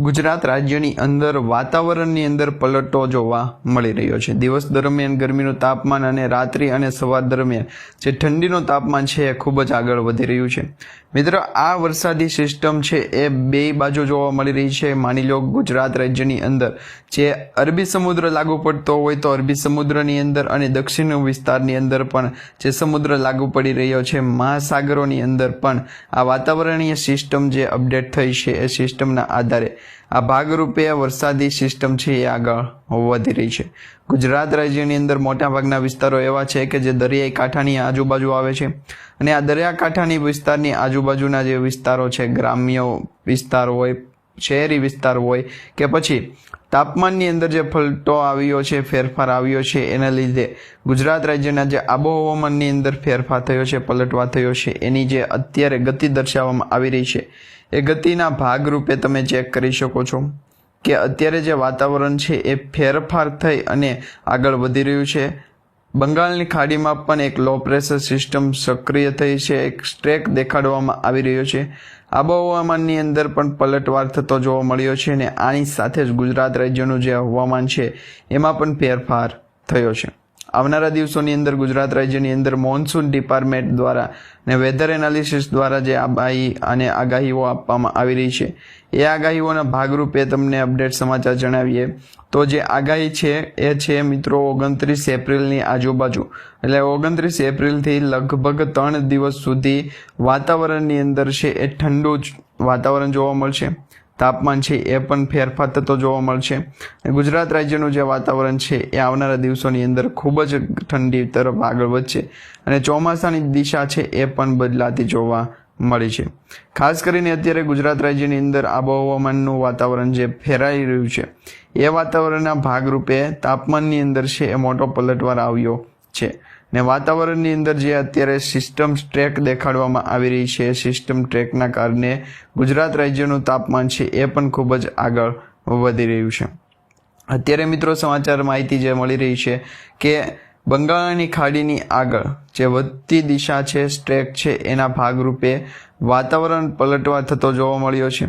ગુજરાત રાજ્યની અંદર વાતાવરણની અંદર પલટો જોવા મળી રહ્યો છે. દિવસ દરમિયાન ગરમીનું તાપમાન અને રાત્રિ અને સવાર દરમિયાન જે ઠંડીનું તાપમાન છે એ ખૂબ જ આગળ વધી રહ્યું છે. મિત્રો, આ વરસાદી સિસ્ટમ છે એ બે બાજુ જોવા મળી રહી છે. માની લો ગુજરાત રાજ્યની અંદર જે અરબી સમુદ્ર લાગુ પડતો હોય તો અરબી સમુદ્રની અંદર અને દક્ષિણ વિસ્તારની અંદર પણ જે સમુદ્ર લાગુ પડી રહ્યો છે. મહાસાગરોની અંદર પણ આ વાતાવરણીય સિસ્ટમ જે અપડેટ થઈ છે એ સિસ્ટમના આધારે આ ભાગરૂપે વરસાદી સિસ્ટમ છે એ આગળ વધી રહી છે. ગુજરાત રાજ્યની અંદર મોટાભાગના વિસ્તારો એવા છે કે જે દરિયાઈ કાંઠાની આજુબાજુ આવે છે અને આ દરિયાકાંઠાની વિસ્તારની આજુબાજુના જે વિસ્તારો છે, ગ્રામ્ય વિસ્તાર હોય, શહેરી વિસ્તાર હોય કે પછી તાપમાનની અંદર જે ફલટો આવ્યો છે, ફેરફાર આવ્યો છે, એના લીધે ગુજરાત રાજ્યના જે આબોહવામાનની અંદર ફેરફાર થયો છે, પલટવા થયો છે, એની જે અત્યારે ગતિ દર્શાવવામાં આવી રહી છે એ ગતિના ભાગરૂપે તમે ચેક કરી શકો છો કે અત્યારે જે વાતાવરણ છે એ ફેરફાર થઈ અને આગળ વધી રહ્યું છે. બંગાળની ખાડીમાં પણ એક લો પ્રેશર સિસ્ટમ સક્રિય થઈ છે. એક સ્ટ્રેક દેખાડવામાં આવી રહ્યો છે. આબોહવામાનની અંદર પણ પલટવાર થતો જોવા મળ્યો છે અને આની સાથે જ ગુજરાત રાજ્યનું જે હવામાન છે એમાં પણ ફેરફાર થયો છે. આવનારા દિવસોની અંદર ગુજરાત રાજ્યની અંદર મોન્સૂન ડિપાર્ટમેન્ટ દ્વારા ને વેધર એનાલિસિસ દ્વારા જે આગાહી અને આગાહીઓ આપવામાં આવી રહી છે, એ આગાહીઓના ભાગરૂપે તમને અપડેટ સમાચાર જણાવીએ. તો જે આગાહી છે, એ છે મિત્રો ઓગણત્રીસ એપ્રિલની આજુબાજુ. એટલે ઓગણત્રીસ એપ્રિલથી લગભગ ત્રણ દિવસ સુધી વાતાવરણની અંદર છે એ ઠંડુ જ વાતાવરણ જોવા મળશે. તાપમાન છે એ પણ ફેરફાર થતો જોવા મળશે. ગુજરાત રાજ્યનું જે વાતાવરણ છે એ આવનારા દિવસોની અંદર ખૂબ જ ઠંડી તરફ આગળ વધશે અને ચોમાસાની દિશા છે એ પણ બદલાતી જોવા મળી છે. ખાસ કરીને અત્યારે ગુજરાત રાજ્યની અંદર આબોહવામાનનું વાતાવરણ જે ફેરાઈ રહ્યું છે, એ વાતાવરણના ભાગરૂપે તાપમાનની અંદર છે એ મોટો પલટવાર આવ્યો છે. ને વાતાવરણની અંદર જે અત્યારે સિસ્ટમ ટ્રેક દેખાડવામાં આવી રહી છે સિસ્ટમ ટ્રેકના કારણે ગુજરાત રાજ્યનું તાપમાન છે એ પણ ખૂબ જ આગળ વધી રહ્યું છે. અત્યારે મિત્રો સમાચાર માહિતી જે મળી રહી છે કે બંગાળની ખાડીની આગળ જે વધતી દિશા છે સ્ટ્રેક છે, એના ભાગરૂપે વાતાવરણ પલટવા થતો જોવા મળ્યો છે.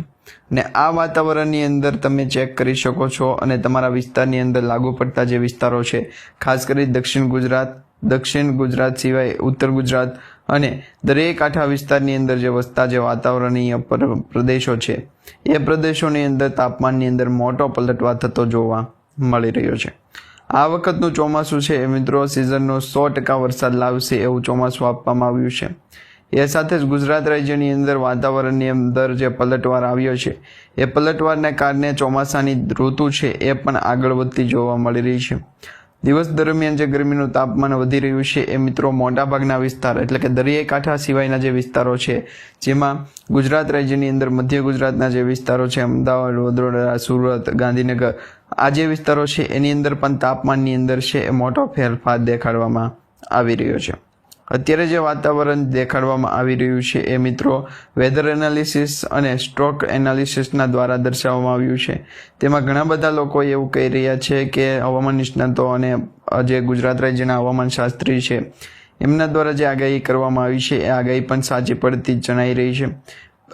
ને આ વાતાવરણની અંદર તમે ચેક કરી શકો છો અને તમારા વિસ્તારની અંદર લાગુ પડતા જે વિસ્તારો છે, ખાસ કરી દક્ષિણ ગુજરાત દક્ષિણ ગુજરાત સિવાય ઉત્તર ગુજરાત અને દરેક કાંઠા વિસ્તારની અંદર જે વસતા જે વાતાવરણીય પ્રદેશો છે, એ પ્રદેશોની અંદર તાપમાનની અંદર મોટો પલટવા થતો જોવા મળી રહ્યો છે. આ વખતનું ચોમાસું છે એ મિત્રો સિઝનનો સો ટકા વરસાદ લાવશે એવું ચોમાસું આપવામાં આવ્યું છે. એ સાથે જ ગુજરાત રાજ્યની અંદર વાતાવરણની અંદર જે પલટવાર આવ્યો છે, એ પલટવારને કારણે ચોમાસાની ઋતુ છે એ પણ આગળ વધતી જોવા મળી રહી છે. દિવસ દરમિયાન જે ગરમીનું તાપમાન વધી રહ્યું છે એ મિત્રો મોટાભાગના વિસ્તાર, એટલે કે દરિયાઈ કાંઠા સિવાયના જે વિસ્તારો છે, જેમાં ગુજરાત રાજ્યની અંદર મધ્ય ગુજરાતના જે વિસ્તારો છે, અમદાવાદ, વડોદરા, સુરત, ગાંધીનગર, આ જે વિસ્તારો છે, એની અંદર પણ તાપમાનની અંદર છે એ મોટો ફેરફાર દેખાડવામાં આવી રહ્યો છે. અત્યારે જે વાતાવરણ દેખાડવામાં આવી રહ્યું છે એ મિત્રો વેધર એનાલિસિસ અને સ્ટ્રોક એનાલિસિસના દ્વારા દર્શાવવામાં આવ્યું છે. તેમાં ઘણા બધા લોકો એવું કહી રહ્યા છે કે હવામાન નિષ્ણાતો અને જે ગુજરાત રાજ્યના હવામાન શાસ્ત્રી છે, એમના દ્વારા જે આગાહી કરવામાં આવી છે, એ આગાહી પણ સાચી પડતી જણાઈ રહી છે.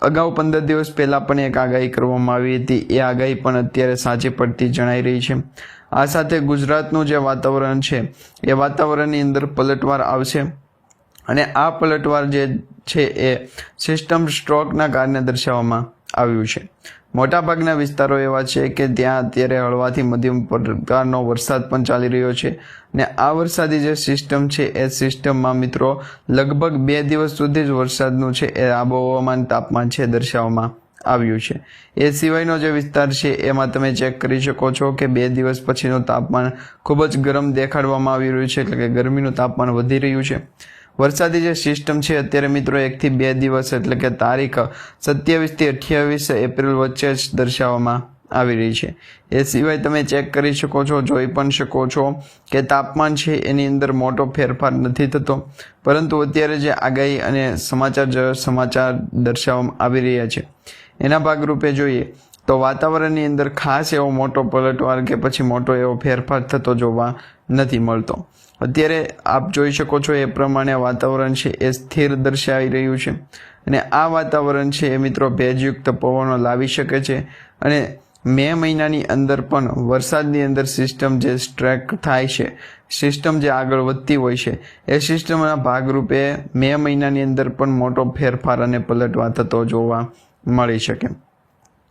અગાઉ પંદર દિવસ પહેલાં પણ એક આગાહી કરવામાં આવી હતી, એ આગાહી પણ અત્યારે સાચી પડતી જણાઈ રહી છે. આ સાથે ગુજરાતનું જે વાતાવરણ છે, એ વાતાવરણની અંદર પલટવાર આવશે. અને આ પલટવાર જે છે એ સિસ્ટમ સ્ટ્રોકના કારણે દર્શાવવામાં આવ્યું છે. મોટાભાગના વિસ્તારો એવા છે કે ત્યાં અત્યારે હળવાથી મધ્યમ પ્રકારનો વરસાદ પણ ચાલી રહ્યો છે ને આ વરસાદી જે સિસ્ટમ છે એ સિસ્ટમમાં મિત્રો લગભગ બે દિવસ સુધી જ વરસાદનું છે એ આબોહવામાન તાપમાન છે દર્શાવવામાં આવ્યું છે. એ સિવાયનો જે વિસ્તાર છે એમાં તમે ચેક કરી શકો છો કે બે દિવસ પછીનું તાપમાન ખૂબ જ ગરમ દેખાડવામાં આવી રહ્યું છે એટલે કે ગરમીનું તાપમાન વધી રહ્યું છે. વરસાદી જે સિસ્ટમ છે, અત્યારે મિત્રો એકથી બે દિવસ એટલે કે તારીખ સત્યાવીસથી અઠ્યાવીસ એપ્રિલ વચ્ચે જ દર્શાવવામાં આવી રહી છે. એ સિવાય તમે ચેક કરી શકો છો, જોઈ પણ શકો છો કે તાપમાન છે, એની અંદર મોટો ફેરફાર નથી થતો. પરંતુ અત્યારે જે આગાહી અને સમાચાર સમાચાર દર્શાવવામાં આવી રહ્યા છે. એના ભાગરૂપે જોઈએ તો વાતાવરણની અંદર ખાસ એવો મોટો પલટવાર કે પછી મોટો એવો ફેરફાર થતો જોવા નથી મળતો. અત્યારે આપ જોઈ શકો છો એ પ્રમાણે વાતાવરણ છે એ સ્થિર દર્શાવી રહ્યું છે. અને આ વાતાવરણ છે એ મિત્રો ભેજયુક્ત પવનો લાવી શકે છે. અને મે મહિનાની અંદર પણ વરસાદની અંદર સિસ્ટમ જે સ્ટ્રેક થાય છે, સિસ્ટમ જે આગળ વધતી હોય છે, એ સિસ્ટમના ભાગરૂપે મે મહિનાની અંદર પણ મોટો ફેરફાર અને પલટવા થતો જોવા મળી શકે.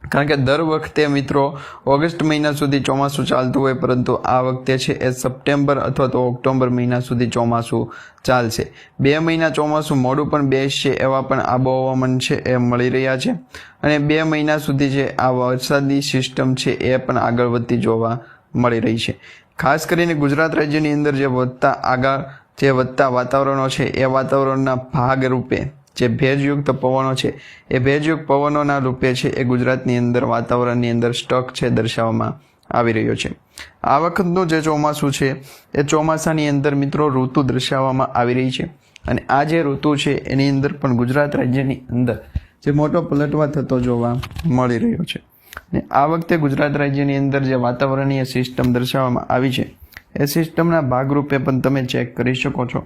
કારણ કે દર વખતે મિત્રો, ઓગસ્ટ મહિના સુધી ચોમાસું ચાલતું હોય, પરંતુ આ વખતે છે એ સપ્ટેમ્બર અથવા તો ઓક્ટોબર મહિના સુધી ચોમાસું ચાલશે. બે મહિના ચોમાસું મોડું પણ બેસશે એવા પણ આબોહવામાન છે એ મળી રહ્યા છે. અને બે મહિના સુધી જે આ વરસાદની સિસ્ટમ છે એ પણ આગળ વધતી જોવા મળી રહી છે. ખાસ કરીને ગુજરાત રાજ્યની અંદર જે વધતા આગળ, જે વધતા વાતાવરણો છે એ વાતાવરણના ભાગરૂપે જે ભેજયુક્ત પવનો છે, એ ભેજયુક્ત પવનોના રૂપે છે, એ ગુજરાતની અંદર વાતાવરણની અંદર સ્ટક છે દર્શાવવામાં આવી રહ્યો છે. આ વખતનું જે ચોમાસું છે, એ ચોમાસાની અંદર મિત્રો ઋતુ દર્શાવવામાં આવી રહી છે. અને આ જે ઋતુ છે, એની અંદર પણ ગુજરાત રાજ્યની અંદર જે મોટો પલટવા થતો જોવા મળી રહ્યો છે. અને આ વખતે ગુજરાત રાજ્યની અંદર જે વાતાવરણીય સિસ્ટમ દર્શાવવામાં આવી છે, એ સિસ્ટમના ભાગરૂપે પણ તમે ચેક કરી શકો છો.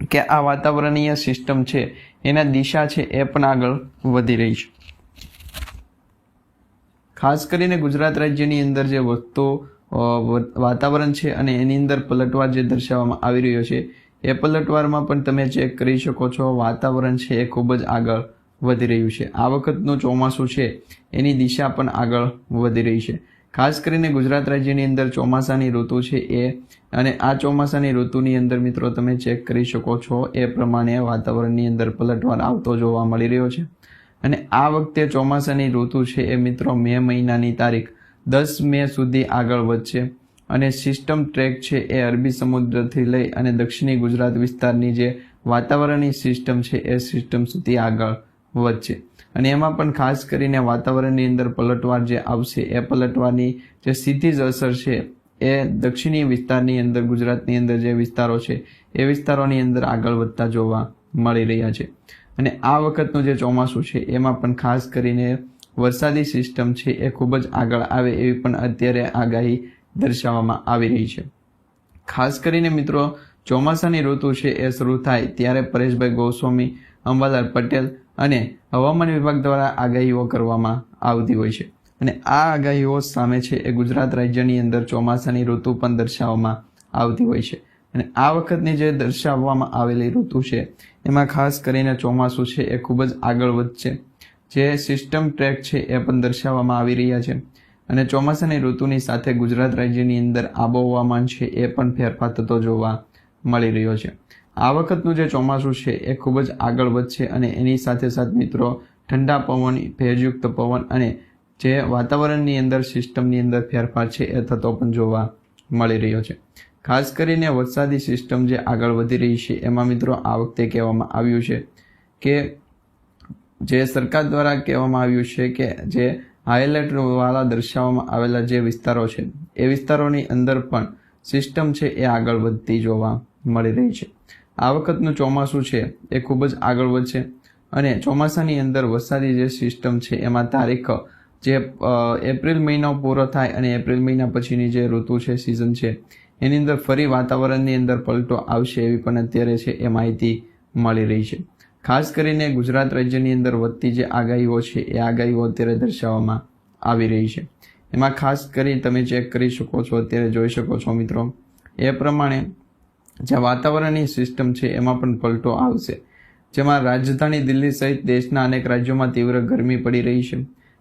કે આ વાતાવરણીય સિસ્ટમ છે, એના દિશા છે, એ પણ આગળ વધી રહી છે. ખાસ કરીને ગુજરાત રાજ્યની અંદર જે વધતો વાતાવરણ છે અને એની અંદર પલટવાર જે દર્શાવવામાં આવી રહ્યો છે, એ પલટવારમાં પણ તમે ચેક કરી શકો છો, વાતાવરણ છે એ ખૂબ જ આગળ વધી રહ્યું છે. આ વખતનું ચોમાસું છે, એની દિશા પણ આગળ વધી રહી છે. ખાસ કરીને ગુજરાત રાજ્યની અંદર ચોમાસાની ઋતુ છે એ. અને આ ચોમાસાની ઋતુની અંદર મિત્રો તમે ચેક કરી શકો છો એ પ્રમાણે વાતાવરણની અંદર પલટવાર આવતો જોવા મળી રહ્યો છે. અને આ વખતે ચોમાસાની ઋતુ છે એ મિત્રો મે મહિનાની તારીખ. દસ મે સુધી આગળ વધશે. અને સિસ્ટમ ટ્રેક છે એ અરબી સમુદ્રથી લઈ અને દક્ષિણી ગુજરાત વિસ્તારની જે વાતાવરણની સિસ્ટમ છે એ સિસ્ટમ સુધી આગળ વધશે. અને એમાં પણ ખાસ કરીને વાતાવરણની અંદર પલટવાર જે આવશે, એ પલટવાની જે સીધી જ અસર છે, એ દક્ષિણી વિસ્તારની અંદર, ગુજરાતની અંદર જે વિસ્તારો છે, એ વિસ્તારોની અંદર આગળ વધતા જોવા મળી રહ્યા છે. અને આ વખતનું જે ચોમાસું છે, એમાં પણ ખાસ કરીને વરસાદી સિસ્ટમ છે, એ ખૂબ જ આગળ આવે એવી પણ અત્યારે આગાહી દર્શાવવામાં આવી રહી છે. ખાસ કરીને મિત્રો, ચોમાસાની ઋતુ છે, એ શરૂ થાય ત્યારે પરેશભાઈ ગોસ્વામી, અંબાલાલ પટેલ અને હવામાન વિભાગ દ્વારા આગાહીઓ કરવામાં આવતી હોય છે. અને આ આગાહીઓ સામે છે એ ગુજરાત રાજ્યની અંદર ચોમાસાની ઋતુ પણ દર્શાવવામાં આવતી હોય છે. અને આ વખતની જે દર્શાવવામાં આવેલી ઋતુ છે, એમાં ખાસ કરીને ચોમાસું છે એ ખૂબ જ આગળ વધશે. જે સિસ્ટમ ટ્રેક છે એ પણ દર્શાવવામાં આવી રહ્યા છે. અને ચોમાસાની ઋતુની સાથે ગુજરાત રાજ્યની અંદર આબોહવામાન છે એ પણ ફેરફાર થતો જોવા મળી રહ્યો છે. આ વખતનું જે ચોમાસું છે એ ખૂબ જ આગળ વધશે અને એની સાથે સાથે મિત્રો ઠંડા પવન, ભેજયુક્ત પવન અને જે વાતાવરણની અંદર સિસ્ટમની અંદર ફેરફાર છે એ થતો પણ જોવા મળી રહ્યો છે. ખાસ કરીને વરસાદી સિસ્ટમ જે આગળ વધી રહી છે એમાં મિત્રો આ વખતે કહેવામાં આવ્યું છે કે જે સરકાર દ્વારા કહેવામાં આવ્યું છે કે જે હાઇલાઇટ વાળા દર્શાવવામાં આવેલા જે વિસ્તારો છે એ વિસ્તારોની અંદર પણ સિસ્ટમ છે એ આગળ વધતી જોવા મળી રહી છે. આ વખતનું ચોમાસું છે એ ખૂબ જ આગળ વધશે અને ચોમાસાની અંદર વરસાદી જે સિસ્ટમ છે એમાં તારીખ, જે એપ્રિલ મહિનો પૂરો થાય અને એપ્રિલ મહિના પછીની જે ઋતુ છે સિઝન છે, એની અંદર ફરી વાતાવરણની અંદર પલટો આવશે એવી પણ અત્યારે છે એ માહિતી મળી રહી છે. ખાસ કરીને ગુજરાત રાજ્યની અંદર વધતી જે આગાહીઓ છે એ આગાહીઓ અત્યારે દર્શાવવામાં આવી રહી છે. એમાં ખાસ કરી તમે ચેક કરી શકો છો, અત્યારે જોઈ શકો છો મિત્રો. એ પ્રમાણે જે વાતાવરણની સિસ્ટમ છે, એમાં પણ પલટો આવશે. જેમાં રાજધાની દિલ્હી સહિત દેશના અનેક રાજ્યોમાં તીવ્ર ગરમી પડી રહી છે.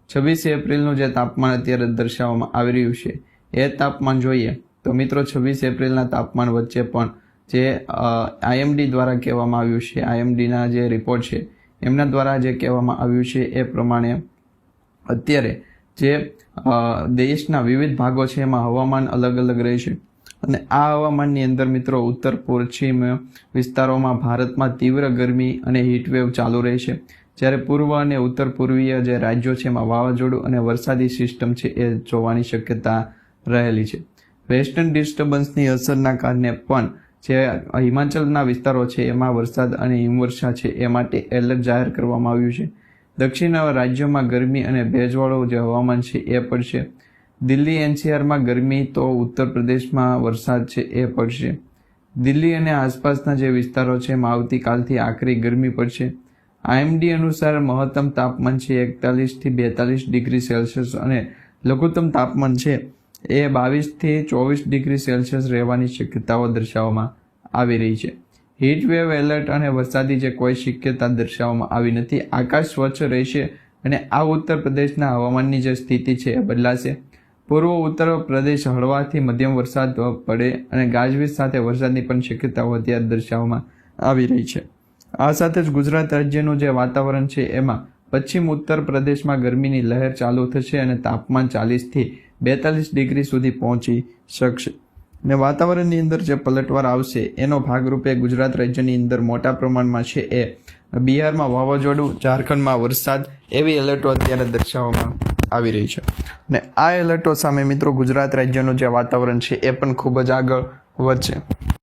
છવ્વીસ એપ્રિલનું જે તાપમાન અત્યારે દર્શાવવામાં આવી રહ્યું છે, એ તાપમાન જોઈએ તો મિત્રો છવ્વીસ એપ્રિલના તાપમાન વચ્ચે પણ જે આઈએમડી દ્વારા કહેવામાં આવ્યું છે આઈએમડીના જે રિપોર્ટ છે, એમના દ્વારા જે કહેવામાં આવ્યું છે, એ પ્રમાણે અત્યારે જે દેશના વિવિધ ભાગો છે, એમાં હવામાન અલગ અલગ રહેશે અને આ હવામાનની અંદર મિત્રો ઉત્તર પશ્ચિમ વિસ્તારોમાં ભારતમાં તીવ્ર ગરમી અને હીટવેવ ચાલુ રહેશે. જ્યારે પૂર્વ અને ઉત્તર પૂર્વીય જે રાજ્યો છે એમાં વાવાઝોડું અને વરસાદી સિસ્ટમ છે એ જોવાની શક્યતા રહેલી છે. વેસ્ટર્ન ડિસ્ટર્બન્સની અસરના કારણે પણ જે હિમાચલના વિસ્તારો છે એમાં વરસાદ અને હિમવર્ષા છે એ માટે એલર્ટ જાહેર કરવામાં આવ્યું છે. દક્ષિણ રાજ્યોમાં ગરમી અને ભેજવાળું જે હવામાન છે એ પડશે દિલ્હી એનસીઆરમાં ગરમી તો ઉત્તર પ્રદેશમાં વરસાદ છે એ પડશે. દિલ્હી અને આસપાસના જે વિસ્તારો છે, એમાં આવતીકાલથી આખરી ગરમી પડશે. આઈએમડી અનુસાર મહત્તમ તાપમાન છે એકતાલીસથી બેતાલીસ ડિગ્રી સેલ્સિયસ અને લઘુત્તમ તાપમાન છે એ બાવીસથી ચોવીસ ડિગ્રી સેલ્સિયસ રહેવાની શક્યતાઓ દર્શાવવામાં આવી રહી છે. હીટ વેવ એલર્ટ અને વરસાદી જે કોઈ શક્યતા દર્શાવવામાં આવી નથી, આકાશ સ્વચ્છ રહેશે અને આ ઉત્તર પ્રદેશના હવામાનની જે સ્થિતિ છે એ બદલાશે. પૂર્વ, ઉત્તર પ્રદેશ હળવાથી મધ્યમ વરસાદ પડે અને ગાજવીજ સાથે વરસાદની પણ શક્યતાઓ અત્યારે દર્શાવવામાં આવી રહી છે. આ સાથે જ ગુજરાત રાજ્યનું જે વાતાવરણ છે એમાં પશ્ચિમ, ઉત્તર પ્રદેશમાં ગરમીની લહેર ચાલુ થશે અને તાપમાન ચાલીસથી બેતાલીસ ડિગ્રી સુધી પહોંચી શકશે. ને વાતાવરણની અંદર જે પલટવાર આવશે એનો ભાગરૂપે ગુજરાત રાજ્યની અંદર મોટા પ્રમાણમાં છે એ બિહારમાં વાવાઝોડું, ઝારખંડમાં વરસાદ એવી એલર્ટો અત્યારે દર્શાવવામાં આવી રહી છે. ને આ એલર્ટો સામે મિત્રો ગુજરાત રાજ્યનું જે વાતાવરણ છે એ પણ ખૂબ જ આગળ વધશે.